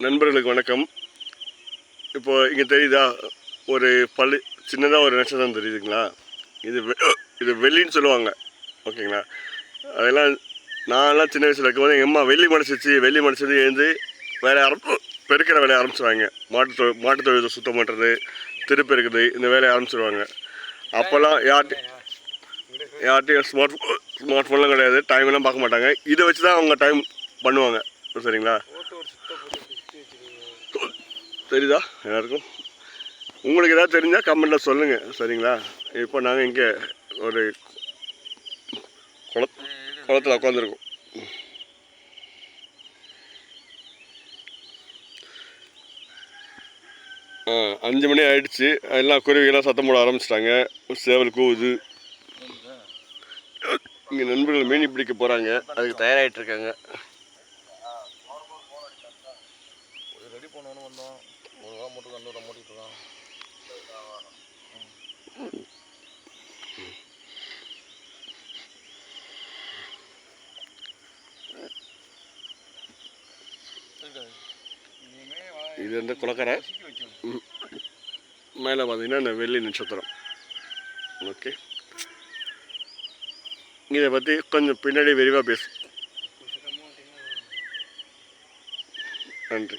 நண்பர்களுக்கு வணக்கம். இப்போ இங்கே தெரியுதா? ஒரு பள்ளி சின்னதாக ஒரு நட்சத்திரம் தெரியுதுங்களா? இது வெ- இது வெள்ளின்னு சொல்லுவாங்க. ஓகேங்களா? அதெல்லாம் நான்லாம் சின்ன வயசில் இருக்கும்போது எங்கள் அம்மா வெள்ளி மடிச்சிச்சு வெள்ளி மடிச்சது எழுந்து வேலை ஆரம்பி பெருக்கிற வேலையை ஆரம்பிச்சிடுவாங்க மாட்டு தொழில் மாட்டு தொழில் சுத்தம் பண்ணுறது திருப்பெருக்குது இந்த வேலையை ஆரம்பிச்சிடுவாங்க அப்போல்லாம் யார்ட்டு யார்ட்டையும் ஸ்மார்ட் ஸ்மார்ட் ஃபோன்லாம் கிடையாது. டைம்லாம் பார்க்க மாட்டாங்க. இதை வச்சு தான் அவங்க டைம் பண்ணுவாங்க. சரிங்களா? தெரியுதா எல்லாருக்கும்? உங்களுக்கு ஏதாவது தெரிஞ்சால் கமெண்ட்டில் சொல்லுங்கள் சரிங்களா? இப்போ நாங்கள் இங்கே ஒரு குள குளத்தில் உட்காந்துருக்கோம் ஆ அஞ்சு மணி ஆயிடுச்சு. எல்லாம் குருவிகளாம் சத்தம் போட ஆரம்பிச்சிட்டாங்க. சேவல் கூவுது. இங்கே நண்பர்கள் மீன் பிடிக்க போகிறாங்க அதுக்கு தயாராகிட்டு இருக்காங்க. ரெடி பண்ணணும் வந்தோம். ஒரு ரூபா மட்டும் ரெண்டு ரூபா மூட்டிட்டு இருக்கான் இது வந்து குளக்கரை மேலே பார்த்தீங்கன்னா இந்த வெள்ளி நட்சத்திரம். ஓகே. இதை பற்றி கொஞ்சம் பின்னாடி விரிவாக பேசு. நன்றி.